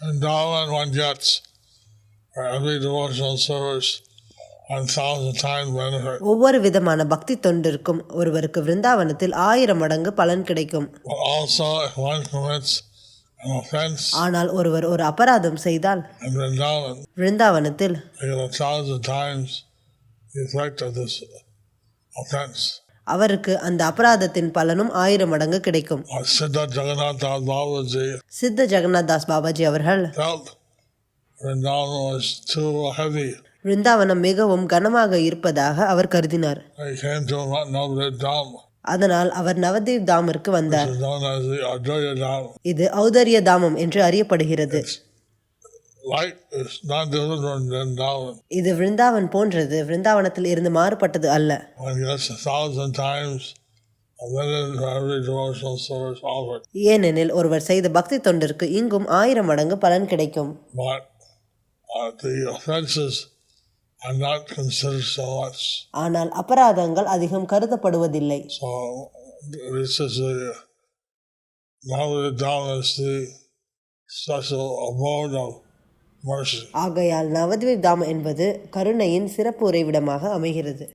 endowment one gets for every devotional service. ஒவ்வொரு விதமான பக்தி தொண்டிற்கும் ஒருவருக்கு விருந்தாவனத்தில் ஆயிரம் மடங்கு பலன் கிடைக்கும் ஆனால் ஒருவர் ஒரு அபராதம் செய்தால் விருந்தாவனத்தில் அவருக்கு அந்த அபராதத்தின் பலனும் ஆயிரம் மடங்கு கிடைக்கும் Uh, Siddha Jagannath Das Babaji சித்த ஜெகநாத் தாஸ் பாபாஜி அவர்கள். விருந்தாவனம் மிகவும் கனமாக இருப்பதாக அவர் கருதினார் அதனால் அவர் நவதீப் தாமிற்கு வந்தார். இது ஔதரிய தாமம் என்று அறியப்படுகிறது இது விருந்தாவன் போன்றது விருந்தாவனத்தில் இருந்து மாறுபட்டது அல்ல. ஏனெனில் ஒருவர் செய்த பக்தி தொண்டிற்கு இங்கும் ஆயிரம் மடங்கு பலன் கிடைக்கும் uh. ஆனால் அபராதங்கள் அதிகம் கருதப்படுவதில்லை is the Dham is the special abode of. ஆகையால் நவத்வீப் தாம் என்பது கருணையின் சிறப்பு உறைவிடமாக அமைகிறது.